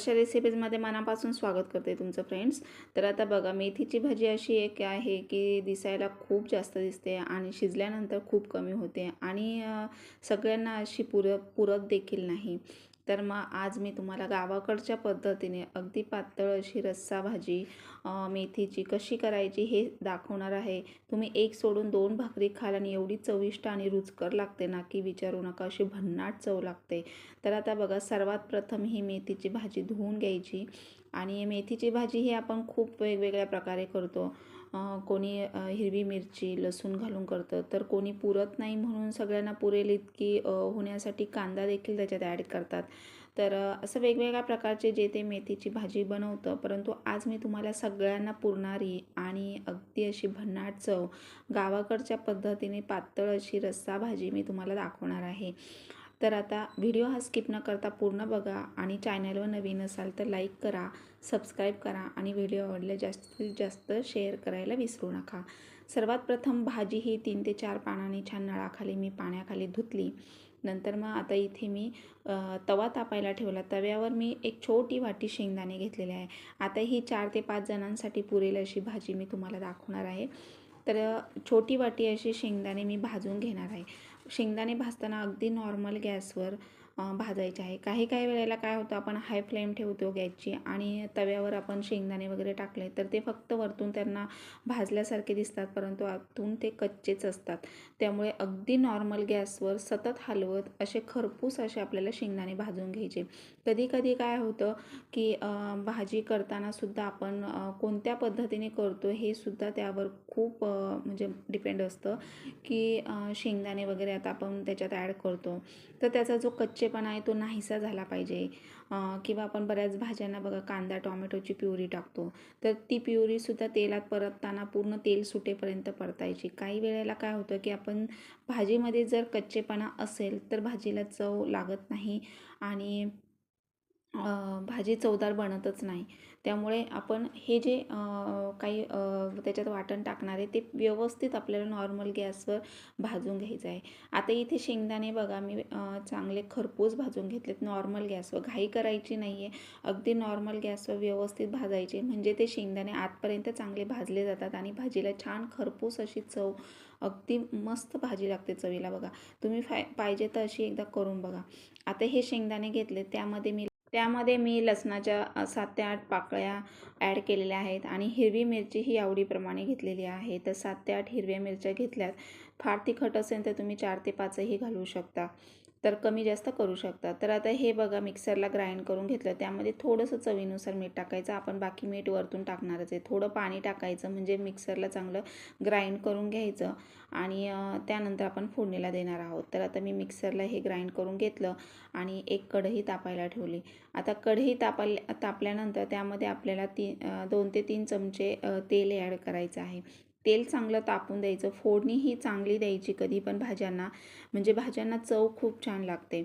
वर्षा रेसिपीजमध्ये मनापासून स्वागत करते तुमचं फ्रेंड्स तर आता बघा मेथीची भाजी अशी एक आहे की दिसायला खूप जास्त दिसते आणि शिजल्यानंतर खूप कमी होते आणि सगळ्यांना अशी पुर पुरत देखील नाही. तर मग आज मी तुम्हाला गावाकडच्या पद्धतीने अगदी पातळ अशी रस्सा भाजी मेथीची कशी करायची हे दाखवणार आहे. तुम्ही एक सोडून दोन भाकरी खाल आणि एवढी चविष्ट आणि रुचकर लागते ना की विचारू नका अशी भन्नाट चव लागते. तर आता बघा सर्वात प्रथम ही मेथीची भाजी धुवून घ्यायची आणि मेथीची भाजी ही आपण खूप वेगवेगळ्या प्रकारे करतो. कोणी हिरवी मिरची लसूण घालून करतं. तर कोणी पुरत नाही म्हणून सगळ्यांना पुरेल इतकी होण्यासाठी कांदा देखील त्याच्यात ॲड करतात. तर असं वेगवेगळ्या प्रकारचे जे ते मेथीची भाजी बनवतं. परंतु आज मी तुम्हाला सगळ्यांना पुरणारी आणि अगदी अशी भन्नाट चव गावाकडच्या पद्धतीने पातळ अशी रस्सा भाजी मी तुम्हाला दाखवणार आहे. तर आता व्हिडिओ हा स्किप न करता पूर्ण बघा आणि चॅनलवर नवीन असाल तर लाईक करा सबस्क्राईब करा आणि व्हिडिओ आवडले जास्तीत जास्त शेअर करायला विसरू नका. सर्वात प्रथम भाजी ही तीन ते चार पानांनी छान नळाखाली मी पाण्याखाली धुतली. नंतर मग आता इथे मी तवा तापायला ठेवला. तव्यावर मी एक छोटी वाटी शेंगदाणे घेतलेले आहे. आता ही चार ते पाच जणांसाठी पुरेल अशी भाजी मी तुम्हाला दाखवणार आहे. तर छोटी वाटी अशी शेंगदाणे मी भाजून घेणार आहे. शेंगदाणे भाजताना अगदी नॉर्मल गॅसवर भाजायचे आहे. काही काही वेळेला काय होतं आपण हाय फ्लेम ठेवतो गॅसची आणि तव्यावर आपण शेंगदाणे वगैरे टाकले तर ते फक्त वरतून त्यांना भाजल्यासारखे दिसतात परंतु आतून ते कच्चेच असतात. त्यामुळे अगदी नॉर्मल गॅसवर सतत हलवत असे खरपूस असे आपल्याला शेंगदाणे भाजून घ्यायचे. कधी कधी काय होतं की भाजी करताना सुद्धा आपण कोणत्या पद्धतीने करतो हे सुद्धा त्यावर खूप म्हणजे डिपेंड असतं की शेंगदाणे वगैरे आता आपण त्याच्यात ॲड करतो. तर त्याचा जो कच्चेपणा आहे तो नाहीसा झाला पाहिजे. किंवा आपण बऱ्याच भाज्यांना बघा कांदा टॉमॅटोची प्युरी टाकतो. तर ती प्युरीसुद्धा तेलात परतताना पूर्ण तेल सुटेपर्यंत परतायची. काही वेळेला काय होतं की आपण भाजीमध्ये जर कच्चेपणा असेल तर भाजीला चव लागत नाही आणि भाजी चवदार बनतच नाही. त्यामुळे आपण हे जे काही त्याच्यात वाटण टाकणार आहे ते व्यवस्थित आपल्याला नॉर्मल गॅसवर भाजून घ्यायचं आहे. आता इथे शेंगदाणे बघा मी चांगले खरपूस भाजून घेतलेत नॉर्मल गॅसवर. घाई करायची नाही आहे अगदी नॉर्मल गॅसवर व्यवस्थित भाजायचे. म्हणजे ते शेंगदाणे आतपर्यंत चांगले भाजले जातात आणि भाजीला छान खरपूस अशी चव अगदी मस्त भाजी लागते चवीला बघा. तुम्ही फाय पाहिजे तर अशी एकदा करून बघा. आता हे शेंगदाणे घेतले त्यामध्ये मी त्यामध्ये मी लसणाच्या सात ते आठ पाकळ्या ॲड केलेल्या आहेत आणि हिरवी मिरची ही आवडीप्रमाणे घेतलेली आहे. तर सात ते आठ हिरव्या मिरच्या घेतल्यात फार तिखट असेल तर तुम्ही चार ते पाचही घालू शकता. तर कमी जास्त करू शकता. तर आता हे बघा मिक्सरला ग्राइंड करून घेतलं. त्यामध्ये थोडंसं चवीनुसार मीठ टाकायचं. आपण बाकी मीठ वरतून टाकणारच आहे. थोडं पाणी टाकायचं म्हणजे मिक्सरला चांगलं ग्राइंड करून घ्यायचं आणि त्यानंतर आपण फोडणीला देणार आहोत. तर आता मी मिक्सरला हे ग्राइंड करून घेतलं आणि एक कढई तापायला ठेवली. आता कढई तापाल तापल्यानंतर त्यामध्ये आपल्याला ती दोन ते तीन चमचे तेल ॲड करायचं आहे. तेल चांगलं तापून द्यायचं फोडणी ही चांगली द्यायची कधी पण भाज्यांना. म्हणजे भाज्यांना चव खूप छान लागते.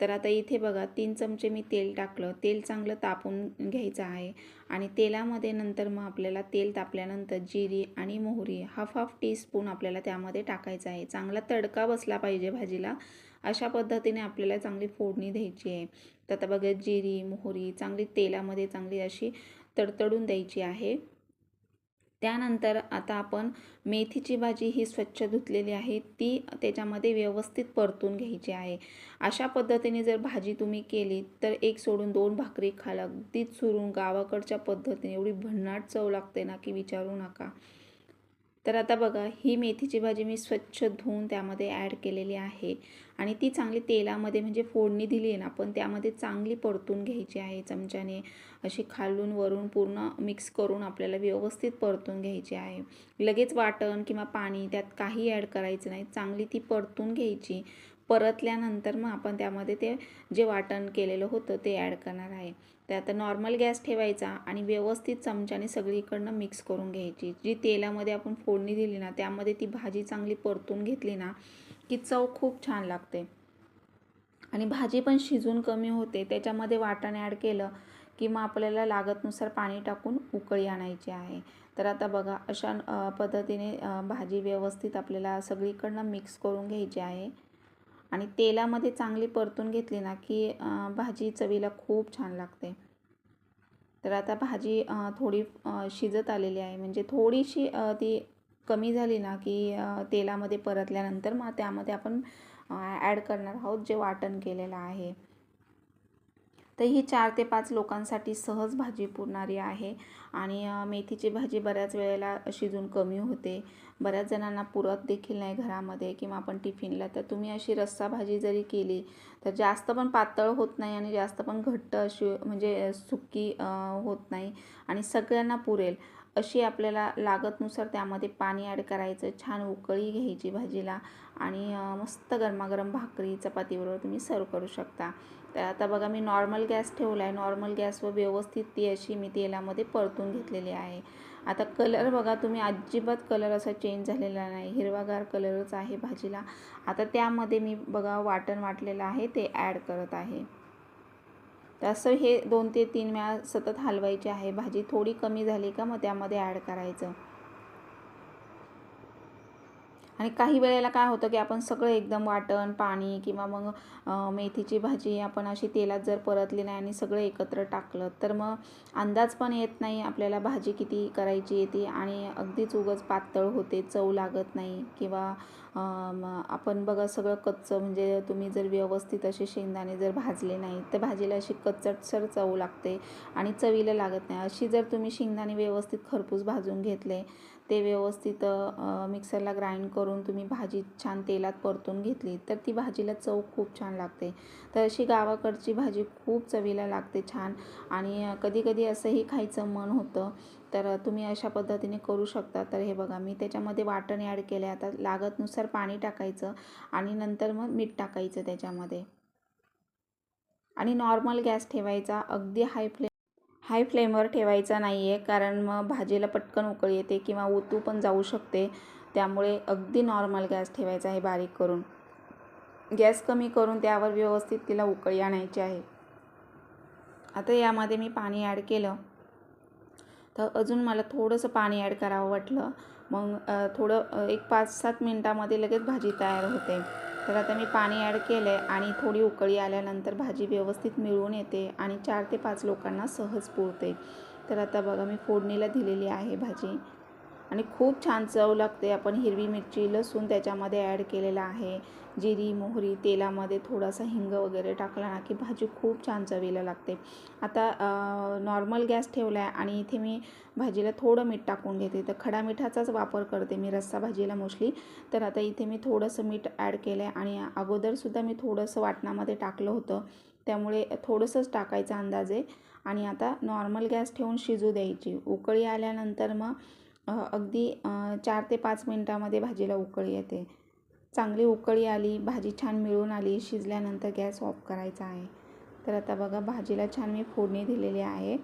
तर आता इथे बघा तीन चमचे मी तेल टाकलं. तेल चांगलं तापून घ्यायचं आहे. आणि तेलामध्ये नंतर मग आपल्याला तेल तापल्यानंतर जिरी आणि मोहरी हाफ हाफ टीस्पून आपल्याला त्यामध्ये टाकायचं आहे. चांगला तडका बसला पाहिजे भाजीला. अशा पद्धतीने आपल्याला चांगली फोडणी द्यायची आहे. तर आता बघा जिरी मोहरी चांगली तेलामध्ये चांगली अशी तडतडून द्यायची आहे. त्यानंतर आता आपण मेथीची भाजी ही स्वच्छ धुतलेली आहे. ती त्याच्यामध्ये व्यवस्थित परतून घ्यायची आहे. अशा पद्धतीने जर भाजी तुम्ही केली तर एक सोडून दोन भाकरी खाल. अगदीच चुरून गावाकडच्या पद्धतीने. एवढी भन्नाट चव लागते ना की विचारू नका. तर आता बघा ही मेथीची भाजी मी स्वच्छ धुवून त्यामध्ये ॲड केलेली आहे. आणि ती चांगली तेलामध्ये म्हणजे फोडणी दिली आहे ना पण त्यामध्ये चांगली परतून घ्यायची आहे चमच्याने. अशी खालून वरून पूर्ण मिक्स करून आपल्याला व्यवस्थित परतून घ्यायची आहे. लगेच वाटण किंवा पाणी त्यात काही ॲड करायचं नाही. चांगली ती परतून घ्यायची. परतल्यानंतर मग आपण त्यामध्ये ते जे वाटण केलेलं होतं ते ॲड करणार आहे. ते आता नॉर्मल गॅस ठेवायचा आणि व्यवस्थित चमच्याने सगळीकडनं मिक्स करून घ्यायची. जी तेलामध्ये आपण फोडणी दिली ना त्यामध्ये ती भाजी चांगली परतून घेतली ना की चव खूप छान लागते. आणि भाजी पण शिजून कमी होते. त्याच्यामध्ये वाटण ॲड केलं की मग आपल्याला लागतनुसार पाणी टाकून उकळी आणायची आहे. तर आता बघा अशा पद्धतीने भाजी व्यवस्थित आपल्याला सगळीकडनं मिक्स करून घ्यायची आहे. आणि तेलामध्ये चांगली परतून घेतली ना की भाजी चवीला खूप छान लागते. तर आता भाजी थोडी शिजत आलेली आहे. म्हणजे थोडीशी ती कमी झाली ना की तेलामध्ये परतल्यानंतर मग त्यामध्ये आपण ॲड करणार आहोत जे वाटण केलेलं आहे. तर ही चार ते पाच लोकांसाठी सहज भाजी पुरणारी आहे. आणि मेथीची भाजी बऱ्याच वेळेला शिजून कमी होते. बऱ्याच जणांना पुरत देखील नाही घरामध्ये किंवा आपण टिफिनला तर तुम्ही अशी रस्सा भाजी जरी केली तर जास्त पण पातळ होत नाही आणि जास्त पण घट्ट अशी म्हणजे सुकी होत नाही आणि सगळ्यांना पुरेल. अशी आपल्याला लागतनुसार त्यामध्ये पाणी ॲड करायचं छान उकळी घ्यायची भाजीला आणि मस्त गरमागरम भाकरी चपातीबरोबर तुम्ही सर्व करू शकता. तर आता बघा मी नॉर्मल गॅस ठेवला आहे नॉर्मल गॅसवर व्यवस्थित ती अशी मी तेलामध्ये परतून घेतलेली आहे. आता कलर बघा तुम्ही अजिबात कलर असा चेंज झालेला नाही. हिरवागार कलरच आहे भाजीला. आता त्यामध्ये मी बघा वाटण वाटलेलं आहे ते ॲड करत आहे. तसं असं हे दोन ते तीन वेळा सतत हलवायची आहे. भाजी थोडी कमी झाली का मग त्यामध्ये ॲड करायचं. आणि काही वेळेला काय होतं की आपण सगळं एकदम वाटण पाणी किंवा मग मेथीची भाजी आपण अशी तेलात जर परतली नाही आणि सगळं एकत्र टाकलं तर मग अंदाज पण येत नाही आपल्याला भाजी किती करायची येते आणि अगदीच उगच पातळ होते चव लागत नाही किंवा आपण बघा सगळं कच्चं म्हणजे तुम्ही जर व्यवस्थित असे शेंगदाणे जर भाजले नाही तर भाजीला अशी कच्चटसर चव लागते आणि चवीला लागत नाही. अशी जर तुम्ही शेंगदाणे व्यवस्थित खरपूस भाजून घेतले ते व्यवस्थित मिक्सरला ग्राइंड करून तुम्ही भाजी छान तेलात परतून घेतली तर ती भाजीला चव खूप छान लागते. तर अशी गावाकडची भाजी खूप चवीला लागते छान. आणि कधीकधी असंही खायचं मन होतं तर तुम्ही अशा पद्धतीने करू शकता. तर हे बघा मी त्याच्यामध्ये वाटण ॲड केले. आता लागतनुसार पाणी टाकायचं आणि नंतर मग मीठ टाकायचं त्याच्यामध्ये. आणि नॉर्मल गॅस ठेवायचा. अगदी हाय फ्लेम हाय फ्लेमवर ठेवायचा नाही आहे कारण मग भाजीला पटकन उकळी येते किंवा ओतू पण जाऊ शकते. त्यामुळे अगदी नॉर्मल गॅस ठेवायचा आहे बारीक करून. गॅस कमी करून त्यावर व्यवस्थित तिला उकळी आणायची आहे. आता यामध्ये मी पाणी ॲड केलं. तर अजून मला थोडंसं पाणी ॲड करावं वाटलं. मग थोडं एक पाच सात मिनटामध्ये लगेच भाजी तयार होते. तर आता मी पाणी ॲड केलं आहे आणि थोडी उकळी आल्यानंतर भाजी व्यवस्थित मिळून येते आणि चार ते पाच लोकांना सहज पुरते. तर आता बघा मी फोडणीला दिलेली आहे भाजी. आणि खूप छान चव लागते. आपण हिरवी मिरची लसूण त्याच्यामध्ये ॲड केलेला आहे. जिरी मोहरी तेलामध्ये थोडासा हिंग वगैरे टाकला ना की भाजी खूप छान चवीला लागते. आता नॉर्मल गॅस ठेवला आहे आणि इथे मी भाजीला थोडं मीठ टाकून घेते. तर खडा मिठाचाच वापर करते मी रस्सा भाजीला मोस्टली तर आता इथे मी थोडंसं मीठ ॲड केलं आहे आणि अगोदरसुद्धा मी थोडंसं वाटणामध्ये टाकलं होतं. त्यामुळे थोडंसंच टाकायचा अंदाजे. आणि आता नॉर्मल गॅस ठेवून शिजू द्यायची. उकळी आल्यानंतर मग अगदी चार ते पाच मिनटामध्ये भाजीला उकळी येते. चांगली उकळी आली भाजी छान मिळून आली शिजल्यानंतर गॅस ऑफ करायचा आहे. तर आता बघा भाजीला छान मी फोडणी दिलेली आहे.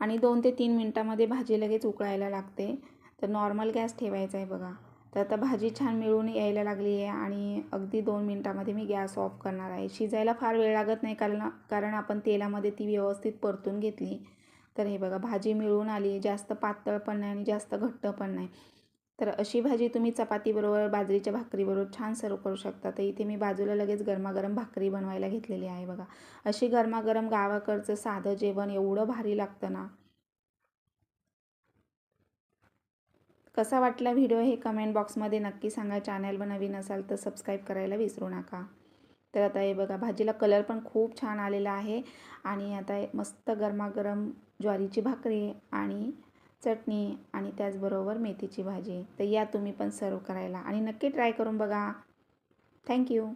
आणि दोन ते तीन मिनटामध्ये भाजी लगेच उकळायला लागते. तर नॉर्मल गॅस ठेवायचा आहे बघा. तर आता भाजी छान मिळून यायला लागली आहे आणि अगदी दोन मिनटामध्ये मी गॅस ऑफ करणार आहे. शिजायला फार वेळ लागत नाही कारण कारण आपण तेलामध्ये ती व्यवस्थित परतून घेतली. तर हे बघा भाजी मिळून आली जास्त पातळ पण नाही आणि जास्त घट्ट पण नाही. तर अशी भाजी तुम्ही चपातीबरोबर बाजरीच्या भाकरीबरोबर छान सर्व करू शकता. तर इथे मी बाजूला लगेच गरमागरम भाकरी बनवायला घेतलेली आहे बघा. अशी गरमागरम गावाकडचं साधं जेवण एवढं भारी लागतं ना. कसा वाटला व्हिडिओ हे कमेंट बॉक्समध्ये नक्की सांगा. चॅनलवर नवीन असाल तर सबस्क्राईब करायला विसरू नका. तर आता हे बघा भाजीला कलर पण खूप छान आलेला आहे. आणि आता मस्त गरमागरम ज्वारीची भाकरी आणि चटणी आणि त्याचबरोबर मेथीची भाजी. तर या तुम्ही पण सर्व करायला. आणि नक्की ट्राय करून बघा. थँक्यू